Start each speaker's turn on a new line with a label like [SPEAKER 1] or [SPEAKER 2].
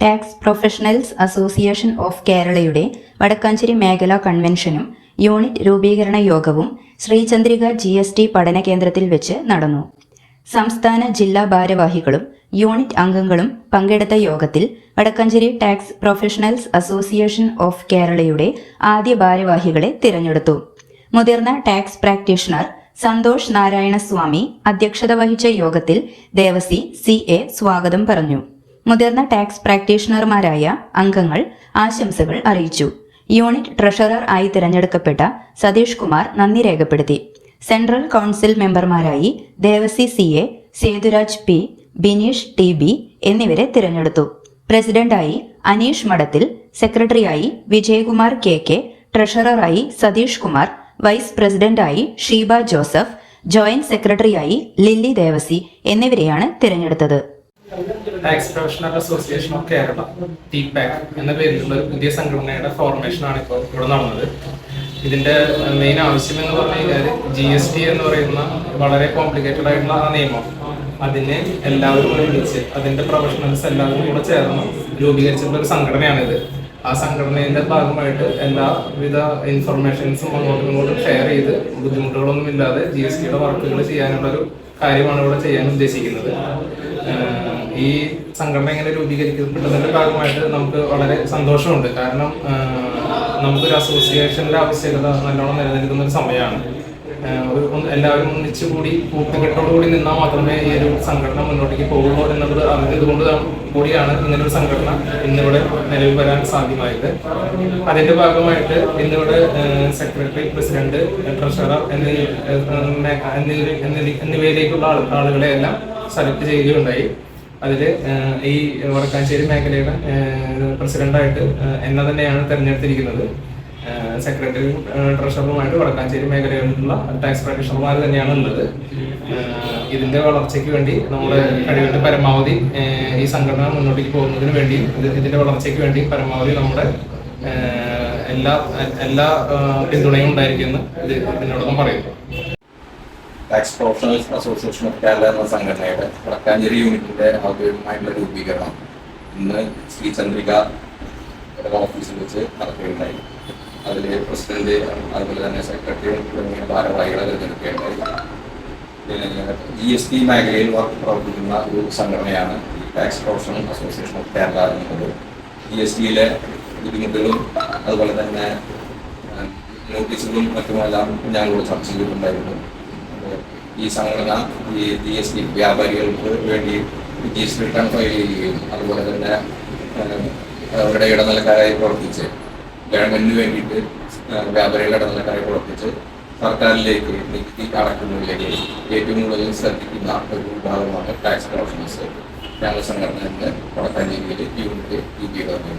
[SPEAKER 1] Tax professionals association of കേരളയുടെ വടക്കാഞ്ചേരി മേഖലാ കൺവെൻഷനും unit രൂപീകരണ യോഗവും ശ്രീചന്ദ്രിക ജി എസ് ടി പഠന കേന്ദ്രത്തിൽ വെച്ച് നടന്നു. സംസ്ഥാന ജില്ലാ ഭാരവാഹികളും യൂണിറ്റ് അംഗങ്ങളും പങ്കെടുത്ത യോഗത്തിൽ Vadakkancherry tax professionals association of കേരളയുടെ ആദ്യ ഭാരവാഹികളെ തിരഞ്ഞെടുത്തു. മുതിർന്ന ടാക്സ് പ്രാക്ടീഷണർ സന്തോഷ് നാരായണസ്വാമി അധ്യക്ഷത വഹിച്ച യോഗത്തിൽ ദേവസി സി എ സ്വാഗതം പറഞ്ഞു. മുതിർന്ന ടാക്സ് പ്രാക്ടീഷണർമാരായ അംഗങ്ങൾ ആശംസകൾ അറിയിച്ചു. യൂണിറ്റ് ട്രഷറർ ആയി തിരഞ്ഞെടുക്കപ്പെട്ട സതീഷ് കുമാർ നന്ദി രേഖപ്പെടുത്തി. Central council മെമ്പർമാരായി Devasi C A Sethuraj P Bineesh T B എന്നിവരെ തിരഞ്ഞെടുത്തു. പ്രസിഡന്റായി അനീഷ് മഠത്തിൽ സെക്രട്ടറിയായി വിജയകുമാർ കെ കെ ട്രഷററായി സതീഷ് കുമാർ വൈസ് പ്രസിഡന്റായി ഷീബ ജോസഫ് ജോയിന്റ് സെക്രട്ടറിയായി ലില്ലി ദേവസി എന്നിവരെയാണ് തിരഞ്ഞെടുത്തത്.
[SPEAKER 2] Tax professional association of Kerala T PAK എന്ന പേരിലുള്ള ഒരു പുതിയ സംഘടനയുടെ ഫോർമേഷനാണ് ഇപ്പോൾ ഇവിടെ നടന്നത്. ഇതിന്റെ മെയിൻ ആവശ്യം എന്ന് പറഞ്ഞു കഴിഞ്ഞാൽ ജി എസ് ടി എന്ന് പറയുന്ന വളരെ കോംപ്ലിക്കേറ്റഡ് ആയിട്ടുള്ള നിയമം. അതിനെ എല്ലാവരും ഒരുമിച്ച് അതിന്റെ പ്രൊഫഷണൽസ് എല്ലാവരും കൂടെ ചേർന്ന് രൂപീകരിച്ചിട്ടുള്ള ഒരു സംഘടനയാണിത്. ആ സംഘടനയുടെ ഭാഗമായിട്ട് എല്ലാവിധ ഇൻഫർമേഷൻസും അങ്ങോട്ടും ഇങ്ങോട്ടും ഷെയർ ചെയ്ത് ബുദ്ധിമുട്ടുകളൊന്നും ഇല്ലാതെ ജി എസ് ടിയുടെ വർക്കുകൾ ചെയ്യാനുള്ള ഒരു കാര്യമാണ് ഇവിടെ ചെയ്യാൻ ഉദ്ദേശിക്കുന്നത്. ഈ സംഘടന ഇങ്ങനെ രൂപീകരിക്കപ്പെട്ടതിന്റെ ഭാഗമായിട്ട് നമുക്ക് വളരെ സന്തോഷമുണ്ട്. കാരണം നമുക്കൊരു അസോസിയേഷന്റെ ആവശ്യകത നല്ലോണം നിലനിൽക്കുന്ന ഒരു സമയമാണ്. ഒരു എല്ലാവരും ഒന്നിച്ചു കൂടി കൂട്ടുകെട്ടോടുകൂടി നിന്നാൽ മാത്രമേ ഈ ഒരു സംഘടന മുന്നോട്ടേക്ക് പോകുള്ളൂ എന്നുള്ളത് അറിഞ്ഞതുകൊണ്ട് കൂടിയാണ് ഇങ്ങനെ ഒരു സംഘടന ഇന്നിവിടെ നിലവിൽ വരാൻ സാധ്യമായത്. അതിന്റെ ഭാഗമായിട്ട് ഇന്നിവിടെ സെക്രട്ടറി പ്രസിഡന്റ് ട്രഷറർ എന്നീ എന്നിവയിലേക്കുള്ള ആളുകളെയെല്ലാം സെലക്ട് ചെയ്യുകയുണ്ടായി. അതിൽ ഈ വടക്കാഞ്ചേരി മേഖലയുടെ പ്രസിഡന്റായിട്ട് എന്നെ തന്നെയാണ് തെരഞ്ഞെടുത്തിരിക്കുന്നത്. സെക്രട്ടറിയും ട്രഷറുമായിട്ട് വടക്കാഞ്ചേരി മേഖലയിലുള്ള ടാക്സ് പ്രാക്ടീഷണർമാർ തന്നെയാണ് ഉള്ളത്. ഇതിന്റെ വളർച്ചയ്ക്ക് വേണ്ടി നമ്മുടെ കഴിവിന്റെ പരമാവധി ഈ സംഘടന മുന്നോട്ടേക്ക് പോകുന്നതിന് വേണ്ടിയും ഇതിന്റെ വളർച്ചയ്ക്ക് വേണ്ടി പരമാവധി നമ്മുടെ എല്ലാ എല്ലാ പിന്തുണയും ഉണ്ടായിരിക്കുമെന്ന് ഇത് ഇതിനോടൊപ്പം പറയുന്നു.
[SPEAKER 3] Tax professionals association of Kerala എന്ന സംഘടനയുടെ വടക്കാഞ്ചേരി യൂണിറ്റിന്റെ ഔദ്യോഗികമായിട്ടുള്ള രൂപീകരണം ഇന്ന് ശ്രീ ചന്ദ്രിക ഓഫീസിൽ വെച്ച് നടക്കുകയുണ്ടായി. അതിൽ പ്രസിഡന്റ് അതുപോലെ തന്നെ സെക്രട്ടറി തുടങ്ങിയ ഭാരവാഹികളെ തിരഞ്ഞെടുക്കുകയുണ്ടായി. ജി എസ് ടി മേഖലയിൽ പ്രവർത്തിക്കുന്ന ഒരു സംഘടനയാണ് tax professional association of Kerala എന്നത് ജി എസ് ടിയിലെ ബുദ്ധിമുട്ടുകളും അതുപോലെ തന്നെ നോട്ടീസുകളും മറ്റുമെല്ലാം ഞങ്ങളോട് ചർച്ച ചെയ്തിട്ടുണ്ടായിരുന്നു. ഈ സംഘടന ഈ ജി എസ് ടി വ്യാപാരികൾക്ക് വേണ്ടി ജി എസ് റിട്ടേൺ ഫയൽ ചെയ്യുകയും അതുപോലെ തന്നെ അവരുടെ ഇടനിലക്കാരായി പ്രവർത്തിച്ച് ഗവൺമെന്റിന് വേണ്ടിയിട്ട് വ്യാപാരികളുടെ ഇടനിലക്കാരായി പ്രവർത്തിച്ച് സർക്കാരിലേക്ക് നികുതി അടക്കുന്നതിലേക്ക് ഏറ്റവും കൂടുതൽ ശ്രദ്ധിക്കുന്ന ഒരു വിഭാഗമാണ് ടാക്സ് പ്രൊഫഷണൽസ് ഞങ്ങൾ സംഘടന ഇന്ന് വടക്കാഞ്ചേരിയിൽ യൂണിറ്റ് ഈ രൂപീകരണം